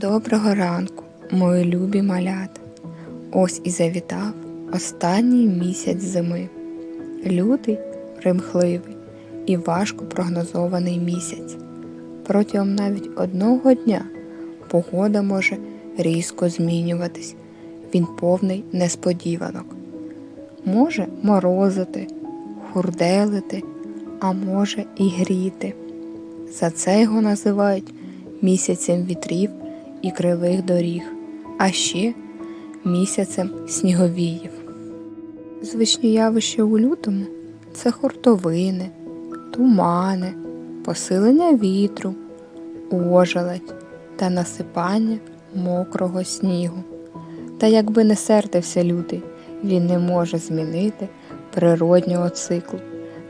Доброго ранку, мої любі малята. Ось і завітав останній місяць зими. Лютий, примхливий і важко прогнозований місяць. Протягом навіть одного дня погода може різко змінюватись. Він повний несподіванок. Може морозити, хурделити, а може і гріти. За це його називають місяцем вітрів і кривих доріг, а ще місяцем сніговіїв. Звичні явища у лютому це хуртовини, тумани, посилення вітру, ожеледь та насипання мокрого снігу. Та якби не сердився лютий, він не може змінити природнього циклу,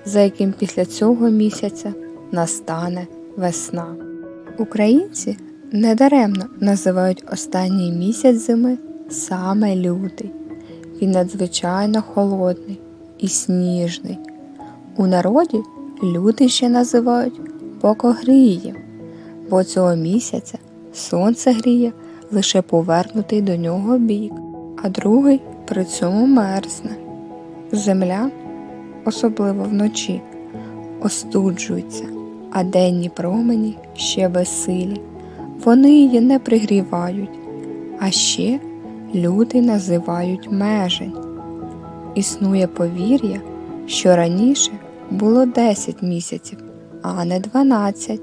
за яким після цього місяця настане весна. Українці недаремно називають останній місяць зими саме лютий. Він надзвичайно холодний і сніжний. У народі лютий ще називають Бокогрієм, бо цього місяця сонце гріє лише повернутий до нього бік, а другий при цьому мерзне. Земля, особливо вночі, остуджується, а денні промені ще безсилі. Вони її не пригрівають, а ще люди називають межень. Існує повір'я, що раніше було 10 місяців, а не 12,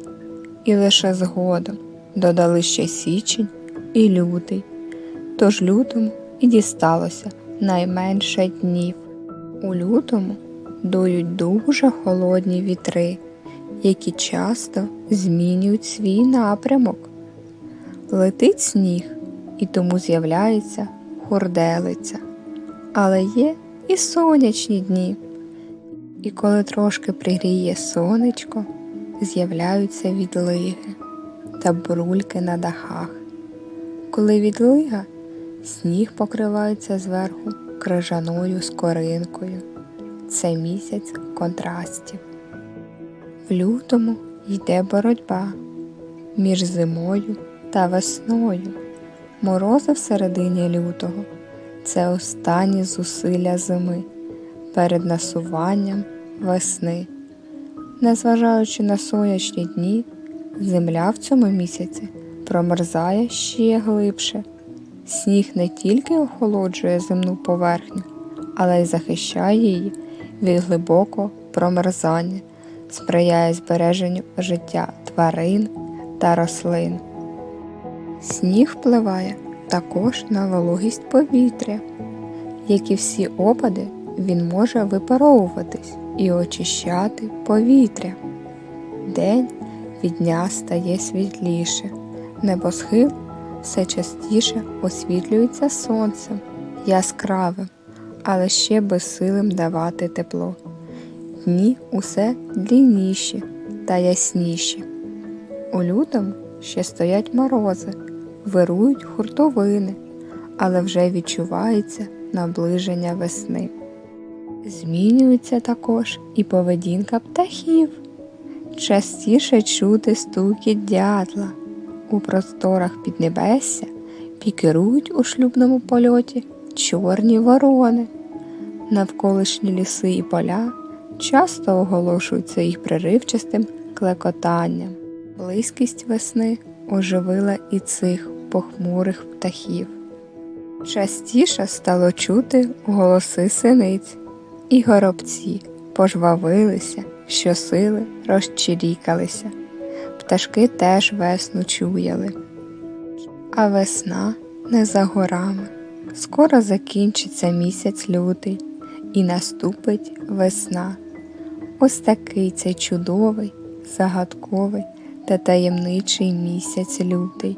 і лише згодом додали ще січень і лютий. Тож лютому і дісталося найменше днів. У лютому дують дуже холодні вітри, які часто змінюють свій напрямок. Летить сніг, і тому з'являється хурделиця. Але є і сонячні дні. І коли трошки пригріє сонечко, з'являються відлиги та брульки на дахах. Коли відлига, сніг покривається зверху крижаною скоринкою. Це місяць контрастів. В лютому йде боротьба між зимою та весною. Морози в середині лютого це останні зусилля зими перед насуванням весни. Незважаючи на сонячні дні, земля в цьому місяці промерзає ще глибше. Сніг не тільки охолоджує земну поверхню, але й захищає її від глибокого промерзання, сприяє збереженню життя тварин та рослин. Сніг впливає також на вологість повітря. Як і всі опади, він може випаровуватись і очищати повітря. День від дня стає світліше, небосхил все частіше освітлюється сонцем, яскравим, але ще безсилим давати тепло. Дні усе длінніші та ясніші. У лютому ще стоять морози, вирують хуртовини, але вже відчувається наближення весни. Змінюється також і поведінка птахів. Частіше чути стукіт дятла. У просторах піднебесся пікирують у шлюбному польоті чорні ворони. Навколишні ліси і поля часто оголошуються їх приривчастим клекотанням. Близькість весни оживила і цих похмурих птахів. Частіше стало чути голоси синиць, і горобці пожвавилися, щосили розчирікалися. Пташки теж весну чуяли. А весна не за горами. Скоро закінчиться місяць лютий, і наступить весна. Ось такий цей чудовий, загадковий та таємничий місяць лютий.